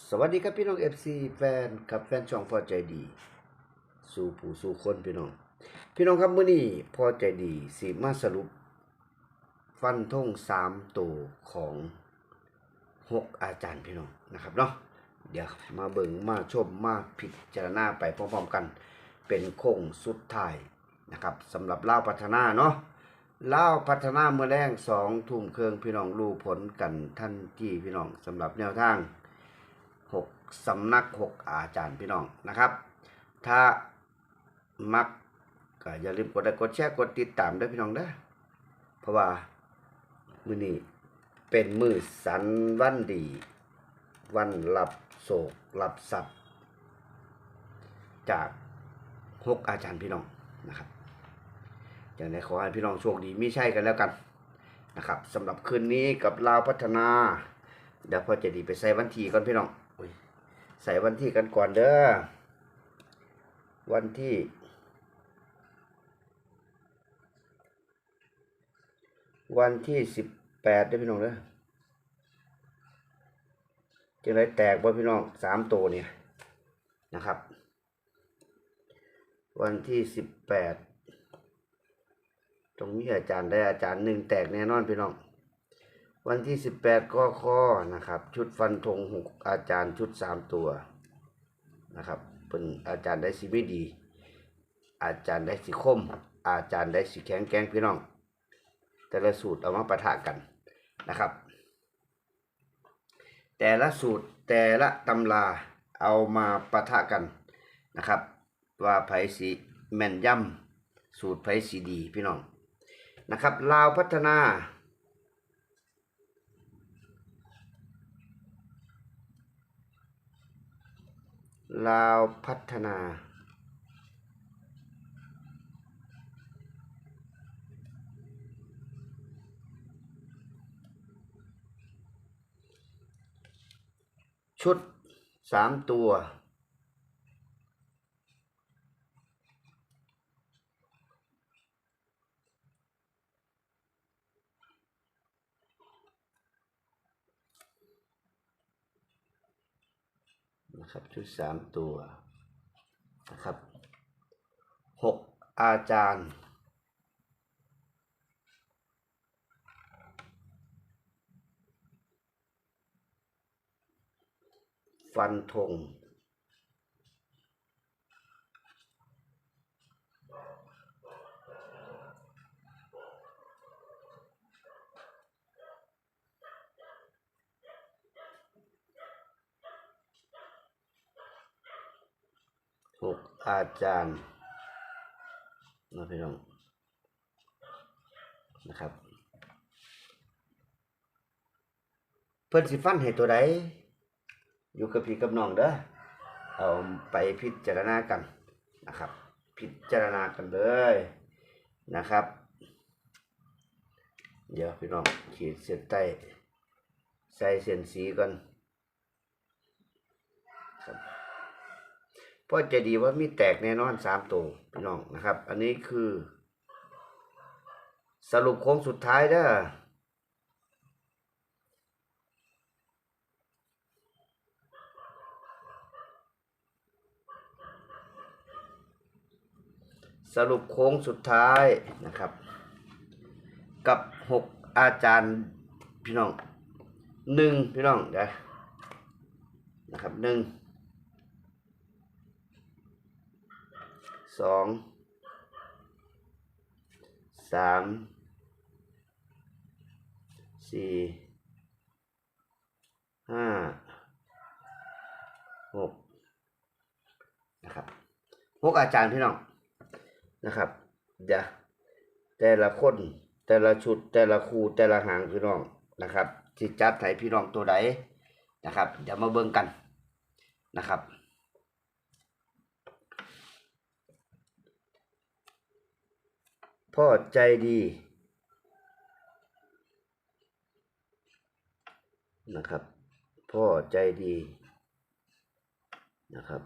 สวัสดีครับพี่น้อง FC แฟนกับแฟนช่องพอใจดี สู่ผู้สู่คนพี่น้อง พี่น้องครับมื้อนี้พอใจดีสิมาสรุป ฟันธงสามตัวของหกอาจารย์พี่น้องนะครับเนาะเดี๋ยวมาเบิ่งมาชมมาพิจารณาไปพร้อมๆกัน เป็นโค้งสุดท้ายนะครับสำหรับเล่าพัฒนาเนาะเล่าพัฒนาเมื่อแรงสองทุ่มเครื่องพี่น้องรู้ผลกันท่านที่พี่น้องสำหรับแนวทาง หกสำนักหกอาจารย์พี่น้องนะครับ ถ้ามักก็อย่าลืมกดไลค์กดแชร์กดติดตามด้วยพี่น้องเด้อเพราะว่ามือนี้เป็นมือสันวันดี วันรับโศกรับทรัพย์จากหกอาจารย์พี่น้องนะครับอย่างไรขอให้พี่น้องโชคดีมีใช่กันแล้วกันนะครับสำหรับคืนนี้กับลาวพัฒนา เดี๋ยวพอจะดีไปใส่วันทีก่อนพี่น้อง ใส่วันที่กันก่อนเด้อ วันที่ วันที่สิบแปดได้พี่น้องเด้อจังไรแตกบ่พี่น้องสามตัวเนี่ยนะครับ วันที่สิบแปดตรงนี้อาจารย์ได้อาจารย์หนึ่งแตกแน่นอนพี่น้อง วันที่สิบแปดก็ข้อนะครับ ชุดฟันธงหกอาจารย์ชุดสามตัวนะครับเป็นอาจารย์ได้สีไม่ดี อาจารย์ได้สีคม อาจารย์ได้สีแข็งแกงพี่น้อง แต่ละสูตรเอามาปะทะกันนะครับ แต่ละสูตรแต่ละตำราเอามาปะทะกันนะครับ ว่าไผสีแม่นยำสูตรไผสีดีพี่น้องนะครับลาวพัฒนา ลาวพัฒนา ชุดสามตัว นะครับ ชุดสามตัวนะครับหกอาจารย์ฟันธงหก อาจารย์นะพี่น้องนะครับ เพิ่อนสิฟันให้ตัวใดอยู่กับพี่กับน้องเด้อเอาไปพิจารณากันนะครับ พิจารณากันเลยนะครับ เดี๋ยวพี่น้องขีดเส้นใต้ใส่เส้นสีก่อน พ่อจะดีว่ามีแตกแน่นอนสามตัวพี่น้องนะครับ อันนี้คือ สรุปโค้งสุดท้ายเด้สรุปโค้งสุดท้ายนะครับ กับ 6 อาจารย์พี่น้อง 1 พี่น้องเดี๋นะครับ1 สองสามสี่ห้าหกนะครับหกอาจารย์พี่น้องนะครับเดี๋ยวแต่ละคนแต่ละชุดแต่ละคู่แต่ละหางพี่น้องนะครับที่จัดให้พี่น้องตัวใดนะครับ เดี๋ยวมาเบิ่งกันนะครับ พ่อใจดี นะครับ พ่อใจดีนะครับ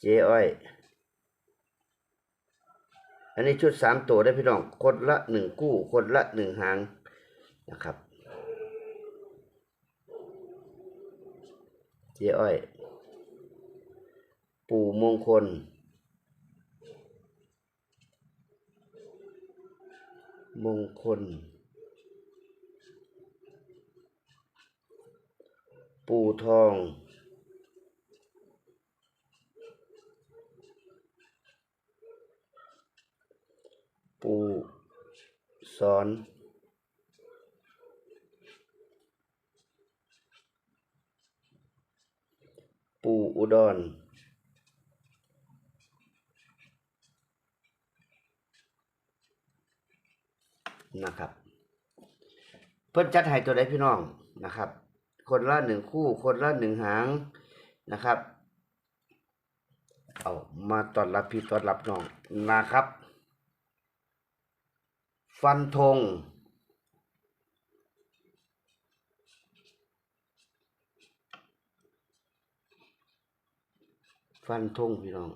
เจ้อ้อย อันนี้ชุดสามตัวได้พี่น้องคนละหนึ่งกู้คนละหนึ่งหางนะครับเจ้อ้อย ปู่มงคล มงคล ปู่ทอง ปู่สอนปู่อุดร นะครับ เพิ่นจัดให้ตัวใดพี่น้องนะครับ คนละหนึ่งคู่คนละหนึ่งหางนะครับเอามาต้อนรับพี่ต้อนรับน้องนะครับ ฟันธงฟันธงพี่น้อง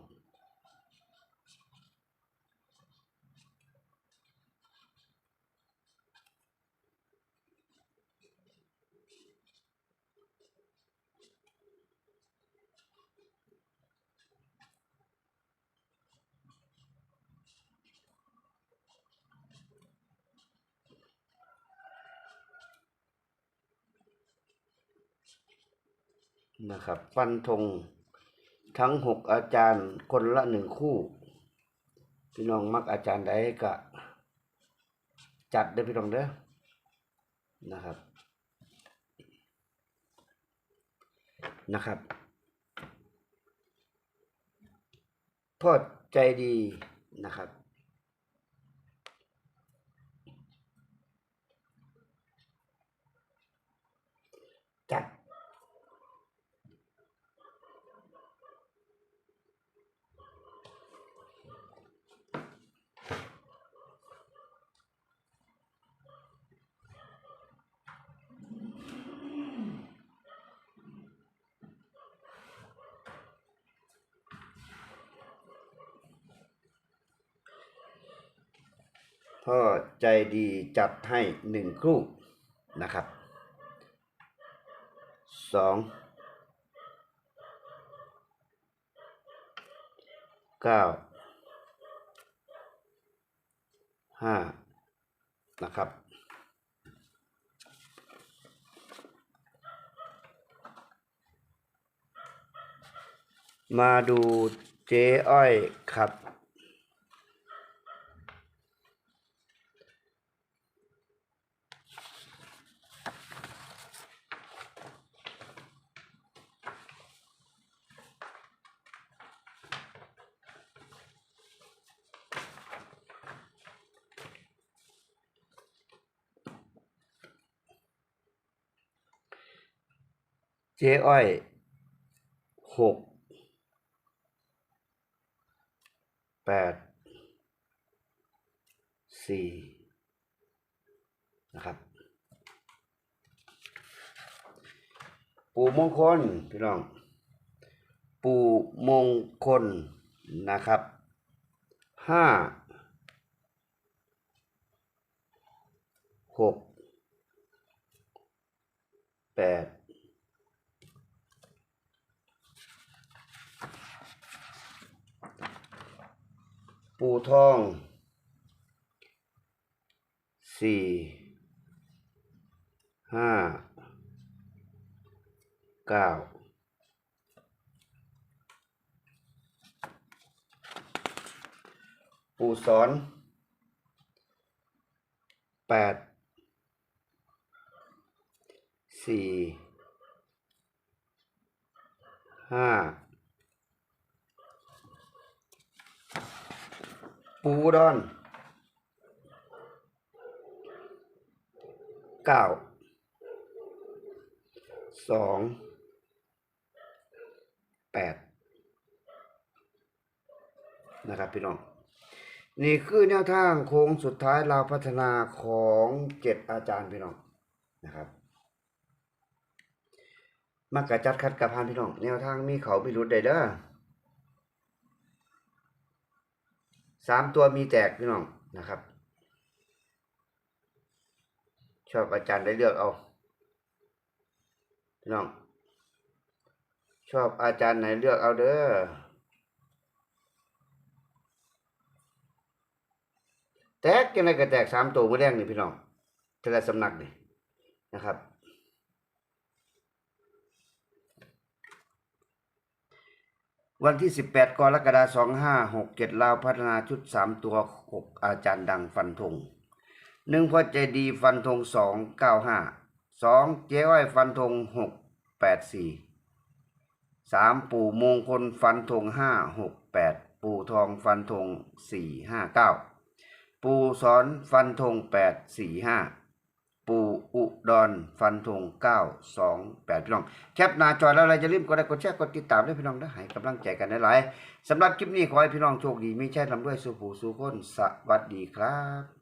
นะครับ ฟันธงทั้งหกอาจารย์คนละหนึ่งคู่ พี่น้องมักอาจารย์ใดก็จัดได้พี่น้องเด้อนะครับนะครับ พ่อใจดีนะครับ จัด พ่อใจดีจัดให้หนึ่งคู่นะครับสองเก้าห้านะครับมาดูเจ๊อ้อยครับ เจ๊อ้อยหกแปดสี่นะครับ ปู่มงคลพี่น้อง ปู่มงคลนะครับห้าหกแปด ปูทองสี่ห้าเก้าปูสอนแปดสี่ห้า ปูดอนเก้าสองแปดนะครับพี่น้อง นี่คือแนวทางโค้งสุดท้ายเราพัฒนาของเจ็ดอาจารย์พี่น้องนะครับมักกะจัดคัดกับพานพี่น้อง แนวทางมีเขามีรุดใดเด้อ สามตัวมีแตกพี่น้องนะครับ ชอบอาจารย์ได้เลือกเอาพี่น้อง ชอบอาจารย์ไหนเลือกเอาเด้อแตกยังไงก็แตกสามตัวมือแดงนี่พี่น้องแต่ละสำนักนี่นะครับ วันที่ 18 กรกฎาคม2567ลาวพัฒนาชุด 3 ตัว 6 อาจารย์ดังฟันธงหนึ่งพ่อใจดีฟันธง295 2 เจ้อ้อยฟันธง684 3 ปู่มงคลฟันธง568 ปู่ทองฟันธง459 ปู่สอนฟันธง845 ปูอุดรฟันธง928 พี่น้อง แคปหน้าจอแล้วเราจะรีบกดไลค์กดแชร์กดติดตามด้วยพี่น้องนะให้กำลังใจกันหลายๆสำหรับคลิปนี้ขอให้พี่น้องโชคดีมีแช่ลำด้วยสู่ผู้สู่คนสวัสดีครับ